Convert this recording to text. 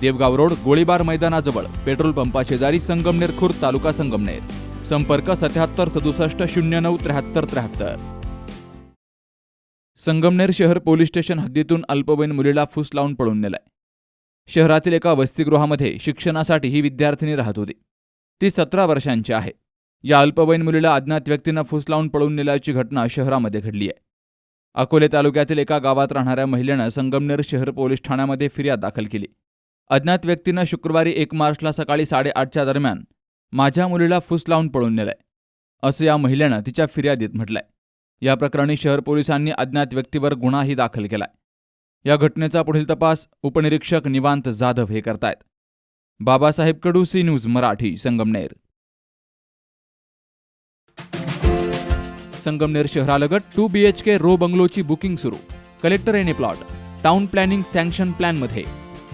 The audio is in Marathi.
देवगाव रोड गोळीबार मैदानाजवळ पेट्रोल पंपा शेजारी संगमनेर खुर्द तालुका संगमनेर. संपर्क सत्याहत्तर सदुसष्ट शून्य नऊ त्र्याहत्तर त्र्याहत्तर. संगमनेर शहर पोलीस स्टेशन हद्दीतून अल्पवयीन मुलीला फूस लावून पळून नेलाय. शहरातील एका वसतिगृहामध्ये शिक्षणासाठी ही विद्यार्थिनी राहत होती. ती सतरा वर्षांची आहे. या अल्पवयीन मुलीला अज्ञात व्यक्तीनं फूस लावून पळून नेल्याची घटना शहरामध्ये घडली आहे. अकोले तालुक्यातील एका गावात राहणाऱ्या महिलेनं संगमनेर शहर पोलीस ठाण्यामध्ये फिर्याद दाखल केली. अज्ञात व्यक्तीनं शुक्रवारी एक मार्चला सकाळी साडेआठच्या दरम्यान माझ्या मुलीला फूस लावून पळून नेलंय असं या महिलेनं तिच्या फिर्यादीत म्हटलंय. या प्रकरणी शहर पोलिसांनी अज्ञात व्यक्तीवर गुन्हाही दाखल केलाय. या घटनेचा पुढील तपास उपनिरीक्षक निवांत जाधव हे करतायत. Babasaheb Kadu C news Marathi Sangamner. Sangamner शहरालगत two B H K row बंगलोची booking सुरू. Collector N A plot. Town planning sanction प्लॅनमध्ये.